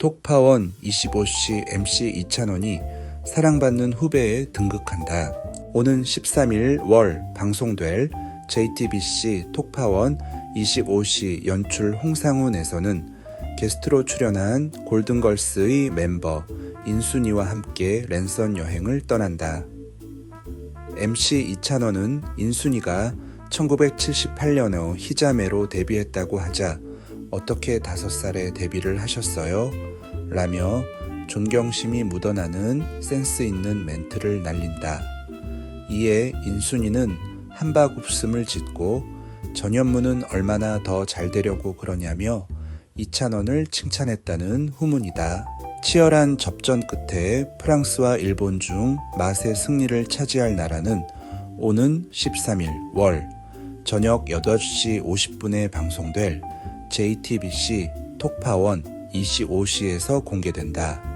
톡파원 25시 MC 이찬원이 사랑받는 후배에 등극한다. 오는 13일 월 방송될 JTBC 톡파원 25시 연출 홍상훈에서는 게스트로 출연한 골든걸스의 멤버 인순이와 함께 랜선 여행을 떠난다. MC 이찬원은 인순이가 1978년에 희자매로 데뷔했다고 하자 어떻게 다섯 살에 데뷔를 하셨어요? 라며 존경심이 묻어나는 센스 있는 멘트를 날린다. 이에 인순이는 한바굽음을 짓고 전현무는 얼마나 더 잘 되려고 그러냐며 이찬원을 칭찬했다는 후문이다. 치열한 접전 끝에 프랑스와 일본 중 맛의 승리를 차지할 나라는 오는 13일 월 저녁 8시 50분에 방송될 JTBC 톡파원 25시에서 공개된다.